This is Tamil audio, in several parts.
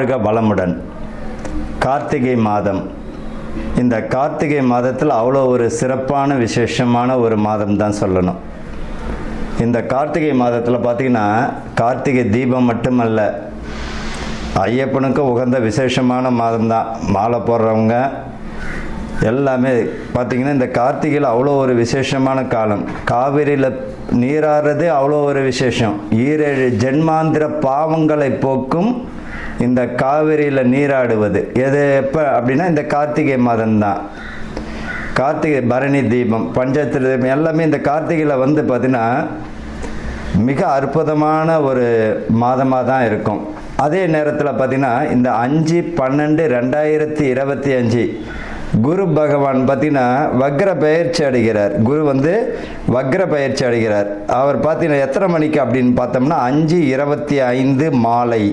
வாழ்க வளமுடன். கார்த்திகை மாதம். இந்த கார்த்திகை மாதத்தில் அவ்வளோ ஒரு சிறப்பான விசேஷமான ஒரு மாதம் தான் சொல்லணும். இந்த கார்த்திகை மாதத்தில் பார்த்திங்கன்னா கார்த்திகை தீபம் மட்டுமல்ல ஐயப்பனுக்கு உகந்த விசேஷமான மாதம் தான். மாலை போடுறவங்க எல்லாமே பார்த்திங்கன்னா இந்த கார்த்திகையில் அவ்வளோ ஒரு விசேஷமான காலம். காவிரியில் நீராடுறது அவ்வளோ ஒரு விசேஷம். ஈரேழு ஜென்மாந்திர பாவங்களை போக்கும் இந்த காவிரியில் நீராடுவது. எது எப்போ அப்படின்னா இந்த கார்த்திகை மாதம்தான். கார்த்திகை பரணி தீபம் பஞ்சாயத்து தீபம் எல்லாமே இந்த கார்த்திகையில் வந்து பார்த்திங்கன்னா மிக அற்புதமான ஒரு மாதமாக தான் இருக்கும். அதே நேரத்தில் பார்த்திங்கன்னா இந்த அஞ்சு பன்னெண்டு ரெண்டாயிரத்தி இருபத்தி அஞ்சு குரு பகவான் பார்த்தீங்கன்னா வக்ர பயிற்சி அடைகிறார். குரு வந்து வக்ர பயிற்சி அடைகிறார். அவர் பார்த்தீங்கன்னா எத்தனை மணிக்கு அப்படின்னு பார்த்தோம்னா அஞ்சு இருபத்தி ஐந்து மாலை.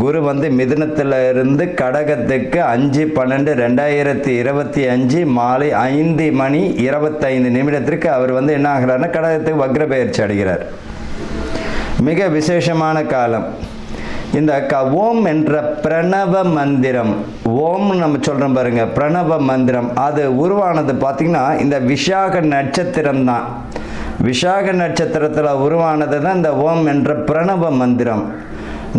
குரு வந்து மிதுனத்தில் இருந்து கடகத்துக்கு அஞ்சு பன்னெண்டு ரெண்டாயிரத்தி இருபத்தி அஞ்சு மாலை ஐந்து மணி இருபத்தைந்து நிமிடத்திற்கு அவர் வந்து என்ன ஆகிறார்னா கடகத்துக்கு வக்ர பயிற்சி அடைகிறார். மிக விசேஷமான காலம். இந்த க ஓம் என்ற பிரணவ மந்திரம் ஓம்னு நம்ம சொல்கிறோம் பாருங்க பிரணவ மந்திரம் அது உருவானது பார்த்திங்கன்னா இந்த விஷாக நட்சத்திரம் தான். விஷாக நட்சத்திரத்தில் உருவானது தான் இந்த ஓம் என்ற பிரணவ மந்திரம்.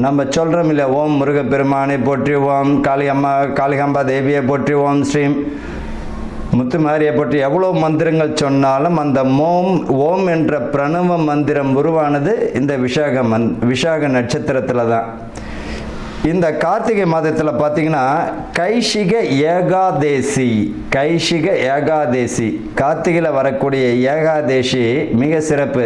நம்ம சொல்கிறோம் இல்லை ஓம் முருகப்பெருமானை போற்றி ஓம் காளியம்மா காளிகாம்பா தேவியை போற்றி ஓம் ஸ்ரீம் முத்துமாரியை பற்றி எவ்வளோ மந்திரங்கள் சொன்னாலும் அந்த மோம் ஓம் என்ற பிரணவ மந்திரம் உருவானது இந்த விஷாக மந் விஷாக நட்சத்திரத்தில் தான். இந்த கார்த்திகை மாதத்தில் பார்த்தீங்கன்னா கைஷிக ஏகாதேசி கைஷிக ஏகாதேசி. கார்த்திகையில் வரக்கூடிய ஏகாதேசி மிக சிறப்பு.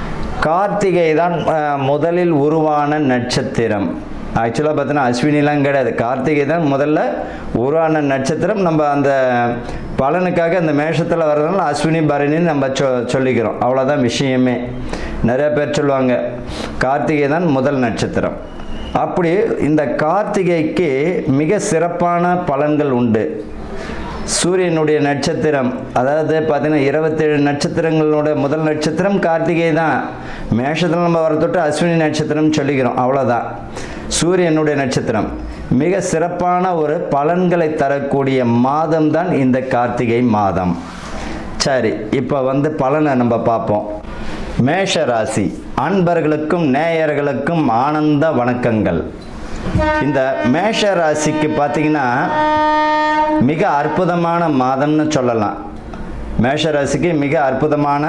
கார்த்திகை தான் முதலில் உருவான நட்சத்திரம். ஆக்சுவலாக பார்த்தீங்கன்னா அஸ்வினிலாம் கிடையாது. கார்த்திகை தான் முதல்ல உருவான நட்சத்திரம். நம்ம அந்த பலனுக்காக அந்த மேஷத்தில் வர்றதுனால அஸ்வினி பரணின்னு நம்ம சொ சொல்லிக்கிறோம். அவ்வளோதான் விஷயமே. நிறைய பேர் சொல்லுவாங்க கார்த்திகை தான் முதல் நட்சத்திரம். அப்படி இந்த கார்த்திகைக்கு மிக சிறப்பான பலன்கள் உண்டு. சூரியனுடைய நட்சத்திரம் அதாவது பார்த்தீங்கன்னா இருபத்தேழு நட்சத்திரங்களோட முதல் நட்சத்திரம் கார்த்திகை தான். மேஷத்தில் நம்ம வர தொட்டு அஸ்வினி நட்சத்திரம் சொல்லிக்கிறோம் அவ்வளோதான் சூரியனுடைய நட்சத்திரம் மிக சிறப்பான ஒரு பலன்களை தரக்கூடிய மாதம் தான் இந்த கார்த்திகை மாதம். சரி இப்போ வந்து பலனை நம்ம பார்ப்போம். மேஷ ராசி அன்பர்களுக்கும் நேயர்களுக்கும் ஆனந்த வணக்கங்கள். இந்த மேஷ ராசிக்கு பார்த்தீங்கன்னா மிக அற்புதமான மாதம்னு சொல்லலாம். மேஷ ராசிக்கு மிக அற்புதமான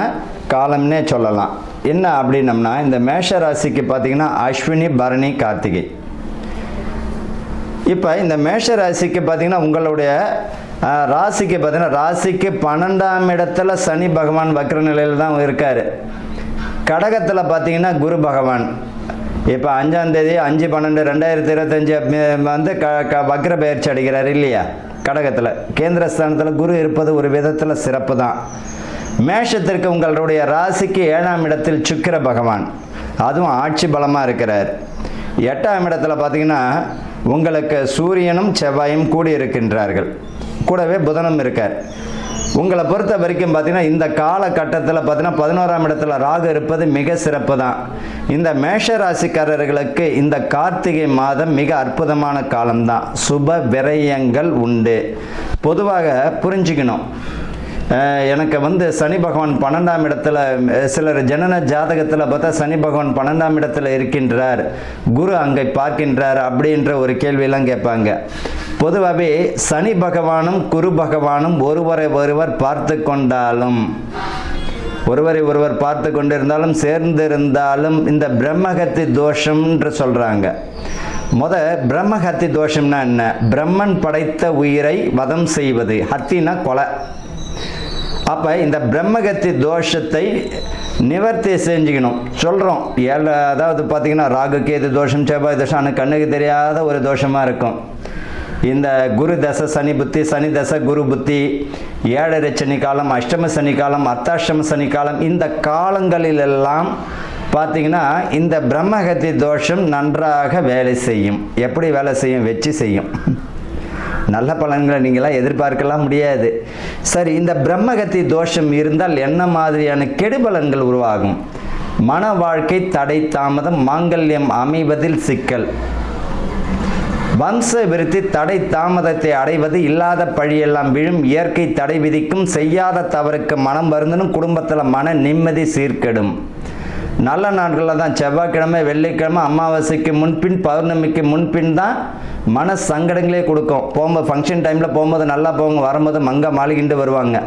காலம்னே சொல்லலாம். என்ன அப்படின்னம்னா இந்த மேஷ ராசிக்கு பார்த்தீங்கன்னா அஸ்வினி பரணி கார்த்திகை. இப்போ இந்த மேஷ ராசிக்கு பார்த்தீங்கன்னா உங்களுடைய ராசிக்கு பார்த்தீங்கன்னா ராசிக்கு பன்னெண்டாம் இடத்துல சனி பகவான் வக்ர நிலையில் தான் இருக்கார். கடகத்தில் பார்த்தீங்கன்னா குரு பகவான். இப்போ அஞ்சாம் தேதி அஞ்சு பன்னெண்டு ரெண்டாயிரத்தி இருபத்தஞ்சி வந்து க க வக்ர பயிற்சி அடைகிறார் இல்லையா? கடகத்தில். கேந்திரஸ்தானத்தில் குரு இருப்பது ஒரு விதத்தில் சிறப்பு தான். மேஷத்திற்கு உங்களுடைய ராசிக்கு ஏழாம் இடத்தில் சுக்கிர பகவான். அதுவும் ஆட்சி பலமாக இருக்கிறார். எட்டாம் இடத்துல பார்த்தீங்கன்னா உங்களுக்கு சூரியனும் செவ்வாயும் கூடி இருக்கின்றார்கள் கூடவே புதனும் இருக்கார். உங்களை பொறுத்த வரைக்கும் பார்த்தீங்கன்னா இந்த காலகட்டத்தில் பார்த்தீங்கன்னா பதினோராம் இடத்துல ராகு இருப்பது மிக சிறப்பு தான். இந்த மேஷ ராசிக்காரர்களுக்கு இந்த கார்த்திகை மாதம் மிக அற்புதமான காலம்தான் சுப விரயங்கள் உண்டு. பொதுவாக புரிஞ்சுக்கணும். எனக்கு வந்து சனி பகவான் பன்னெண்டாம் இடத்துல சிலர் ஜனன ஜாதகத்தில் பார்த்தா சனி பகவான் பன்னெண்டாம் இடத்துல இருக்கின்றார். குரு அங்கே பார்க்கின்றார் அப்படின்ற ஒரு கேள்வியெல்லாம் கேட்பாங்க. பொதுவாகவே சனி பகவானும் குரு பகவானும் ஒருவரை ஒருவர் பார்த்து கொண்டாலும் ஒருவரை ஒருவர் பார்த்து கொண்டிருந்தாலும் சேர்ந்திருந்தாலும் இந்த பிரம்மகத்தி தோஷம்ன்று சொல்கிறாங்க முத பிரம்மஹத்தி தோஷம்னா என்ன? பிரம்மன் படைத்த உயிரை வதம் செய்வது ஹத்தினா கொலை. அப்போ இந்த பிரம்மகத்தி தோஷத்தை நிவர்த்தி செஞ்சுக்கணும். சொல்கிறோம் ஏழு அதாவது பார்த்தீங்கன்னா ராகு கேது தோஷம் செவ்வாய் தோஷம் ஆனால் கண்ணுக்கு தெரியாத ஒரு தோஷமாக இருக்கும். இந்த குரு தசை சனி புத்தி சனி தசை குரு புத்தி ஏழரை சனி காலம் அஷ்டம சனி காலம் அர்த்தாஷ்டம சனி காலம் இந்த காலங்களிலெல்லாம் பார்த்தீங்கன்னா இந்த பிரம்மகத்தி தோஷம் நன்றாக வேலை செய்யும். எப்படி வேலை செய்யும்? வச்சு செய்யும். நல்ல பலன்களை நீங்களாம் எதிர்பார்க்கலாம் முடியாது. சரி இந்த பிரம்மகத்தி தோஷம் இருந்தால் என்ன மாதிரியான கெடுபலன்கள் உருவாகும்? மன வாழ்க்கை தடை தாமதம் மாங்கல்யம் அமைவதில் சிக்கல். வம்ச விருத்தி தடை தாமதத்தை அடைவது இல்லாத பழியெல்லாம் விழும். இயற்கை தடை விதிக்கும் செய்யாத தவறுக்கு மனம் வருந்தனும் குடும்பத்தில் மன நிம்மதி சீர்கெடும். நல்ல நாட்களில் தான் செவ்வாய்க்கிழமை வெள்ளிக்கிழமை அமாவாசைக்கு முன்பின் பௌர்ணமிக்கு முன்பின் தான் மன சங்கடங்களே கொடுக்கும். போகும்போது ஃபங்க்ஷன் டைமில் போகும்போது நல்லா போங்க வரும்போது மங்க மாளிகிண்டு வருவாங்க.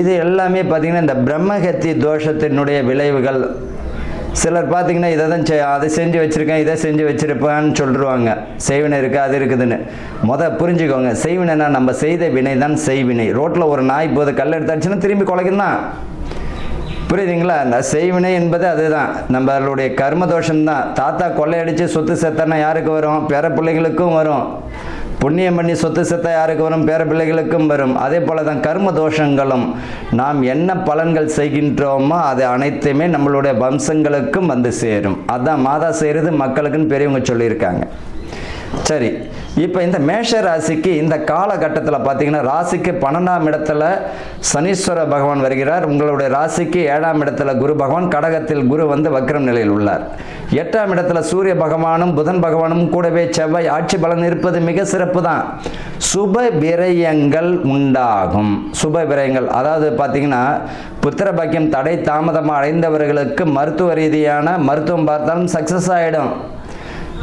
இது எல்லாமே பார்த்திங்கன்னா இந்த பிரம்மஹத்தி தோஷத்தினுடைய விளைவுகள். சிலர் பார்த்தீங்கன்னா இதை தான் செ- அதை செஞ்சு வச்சுருக்கேன் இதை செஞ்சு வச்சுருப்பேன்னு சொல்லிடுவாங்க செய்வினை இருக்குது அது இருக்குதுன்னு. முத புரிஞ்சுக்கோங்க. செய்வினைனா நம்ம செய்த வினை தான் செய்வினை. ரோட்டில் ஒரு நாய் போது கல் எடுத்தாச்சுன்னா திரும்பி குலைக்கும் புரியுதுங்களா? அந்த செய்வினை என்பது அதுதான். நம்மளுடைய கர்ம தோஷம்தான் தாத்தா கொள்ளையடிச்சு சொத்து செத்தனா யாருக்கு வரும்? பேர பிள்ளைங்களுக்கும் வரும். புண்ணியம் பண்ணி சொத்து செத்த யாருக்கு வரும்? பேர பிள்ளைகளுக்கும் வரும். அதே போல தான் கர்ம தோஷங்களும். நாம் என்ன பலன்கள் செய்கின்றோமோ அது அனைத்துமே நம்மளுடைய வம்சங்களுக்கும் வந்து சேரும். அதான் மாதா செய்கிறது மக்களுக்குன்னு பெரியவங்க சொல்லியிருக்காங்க. சரி இப்போ இந்த மேஷ ராசிக்கு இந்த காலகட்டத்தில் பார்த்தீங்கன்னா ராசிக்கு பன்னெண்டாம் இடத்துல சனீஸ்வர பகவான் வருகிறார். உங்களுடைய ராசிக்கு ஏழாம் இடத்துல குரு பகவான் கடகத்தில் குரு வந்து வக்ரம் நிலையில் உள்ளார். எட்டாம் இடத்துல சூரிய பகவானும் புதன் பகவானும் கூடவே செவ்வாய் ஆட்சி பலன் இருப்பது மிக சிறப்பு தான். சுப விரயங்கள் உண்டாகும். சுப விரயங்கள் அதாவது பார்த்தீங்கன்னா புத்திர பாக்கியம் தடை தாமதமாக அடைந்தவர்களுக்கு மருத்துவ ரீதியான மருத்துவம் பார்த்தாலும் சக்ஸஸ் ஆகிடும்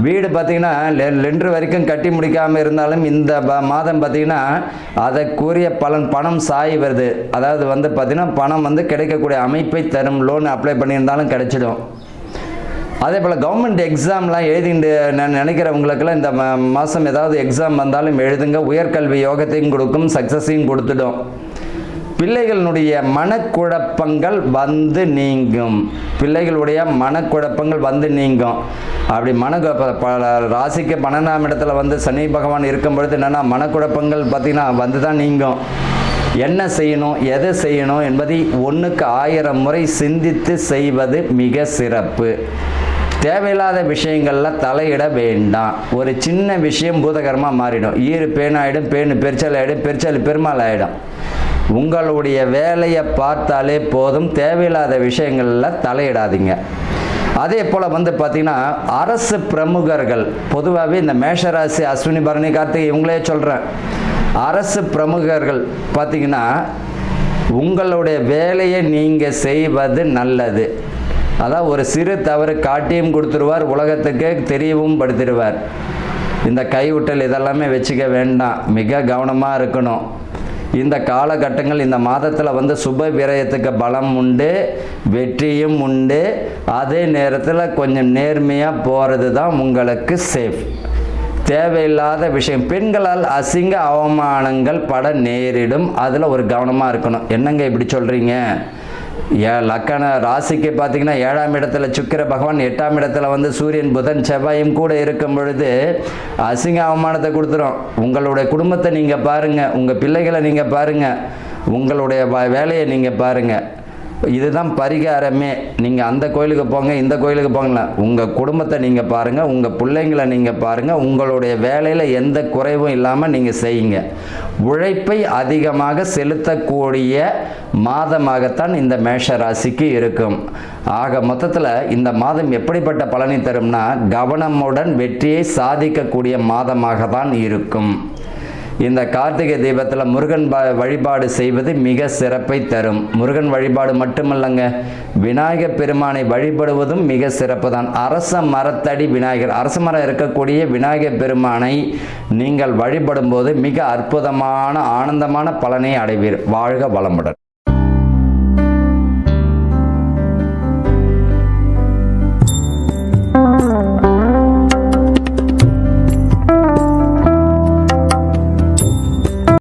வீடு பார்த்தீங்கன்னா லெ- லென்று வரைக்கும் கட்டி முடிக்காமல் இருந்தாலும் இந்த மாதம் பார்த்தீங்கன்னா அதற்குரிய பலன் பணம் சாய் வருது. அதாவது வந்து பார்த்தீங்கன்னா பணம் வந்து கிடைக்கக்கூடிய அமைப்பை தரும். லோன் அப்ளை பண்ணியிருந்தாலும் கிடைச்சிடும். அதே போல் கவர்மெண்ட் எக்ஸாம்லாம் எழுதிட்டு நான் நினைக்கிறவங்களுக்கெல்லாம் இந்த மா- மாதம் ஏதாவது எக்ஸாம் வந்தாலும் எழுதுங்க. உயர்கல்வி யோகத்தையும் கொடுக்கும் சக்ஸஸையும் கொடுத்துடும். பிள்ளைகளுடைய மனக்குழப்பங்கள் வந்து நீங்கும். பிள்ளைகளுடைய மனக்குழப்பங்கள் வந்து நீங்கும். அப்படி மன ராசிக்கு பன்னெண்டாம் இடத்துல வந்து சனி பகவான் இருக்கும் பொழுது என்னென்னா மனக்குழப்பங்கள் பார்த்தீங்கன்னா வந்து தான் நீங்கும். என்ன செய்யணும் எதை செய்யணும் என்பதை ஒன்றுக்கு ஆயிரம் முறை சிந்தித்து செய்வது மிக சிறப்பு. தேவையில்லாத விஷயங்களில் தலையிட வேண்டாம். ஒரு சின்ன விஷயம் பூதகரமாக மாறிடும். ஈறு பேனாயிடும் பேனு பெருச்சல் ஆகிடும் பெருச்சல் பெருமாள் ஆகிடும் உங்களுடைய வேலையை பார்த்தாலே போதும். தேவையில்லாத விஷயங்களில் தலையிடாதீங்க. அதே போல் வந்து பார்த்திங்கன்னா அரசு பிரமுகர்கள் பொதுவாகவே இந்த மேஷராசி அஸ்வினி பரணி கார்த்திகை இவங்களே சொல்கிறேன் அரசு பிரமுகர்கள் பார்த்திங்கன்னா உங்களுடைய வேலையை நீங்கள் செய்வது நல்லது. அதான் ஒரு சிறு தவறு காட்டியும் கொடுத்துருவார் உலகத்துக்கு தெரியவும் படுத்திடுவார். இந்த கைவிட்டல் இதெல்லாமே வச்சுக்க வேண்டாம். மிக கவனமாக இருக்கணும். இந்த காலகட்டங்கள் இந்த மாதத்தில் வந்து சுப விரயத்துக்கு பலம் உண்டு வெற்றியும் உண்டு. அதே நேரத்தில் கொஞ்சம் நேர்மையாக போகிறது தான் உங்களுக்கு சேஃப் தேவையில்லாத விஷயம். பெண்களால் அசிங்க அவமானங்கள் பட நேரிடும். அதில் ஒரு கவனமாக இருக்கணும். என்னங்க இப்படி சொல்கிறீங்க ஏ லக்கண ராசிக்கு பார்த்தீங்கன்னா ஏழாம் இடத்துல சுக்கிர பகவான் எட்டாம் இடத்துல வந்து சூரியன் புதன் செவ்வாயும் கூட இருக்கும் பொழுது அசிங்க அவமானத்தை கொடுத்துரும். உங்களுடைய குடும்பத்தை நீங்கள் பாருங்கள் உங்கள் பிள்ளைகளை நீங்கள் பாருங்கள் உங்களுடைய வேலையை நீங்கள் பாருங்கள் இதுதான் பரிகாரமே. நீங்கள் அந்த கோயிலுக்கு போங்க இந்த கோயிலுக்கு போங்களா உங்கள் குடும்பத்தை நீங்கள் பாருங்கள் உங்கள் பிள்ளைங்களை நீங்கள் பாருங்கள் உங்களுடைய வேலையில் எந்த குறைவும் இல்லாமல் நீங்கள் செய்யுங்க. உழைப்பை அதிகமாக செலுத்தக்கூடிய மாதமாகத்தான் இந்த மேஷ ராசிக்கு இருக்கும். ஆக மொத்தத்தில் இந்த மாதம் எப்படிப்பட்ட பலனை தரும்னா கவனமுடன் வெற்றியை சாதிக்கக்கூடிய மாதமாக தான் இருக்கும். இந்த கார்த்திகை தீபத்தில் முருகன் ப- வழிபாடு செய்வது மிக சிறப்பை தரும். முருகன் வழிபாடு மட்டுமல்லங்க விநாயகர் பெருமானை வழிபடுவதும் மிக சிறப்பு தான் அரச மரத்தடி விநாயகர் அரச மரம் இருக்கக்கூடிய விநாயகர் பெருமானை நீங்கள் வழிபடும் போது மிக அற்புதமான ஆனந்தமான பலனை அடைவீர். வாழ்க வளமுடன்.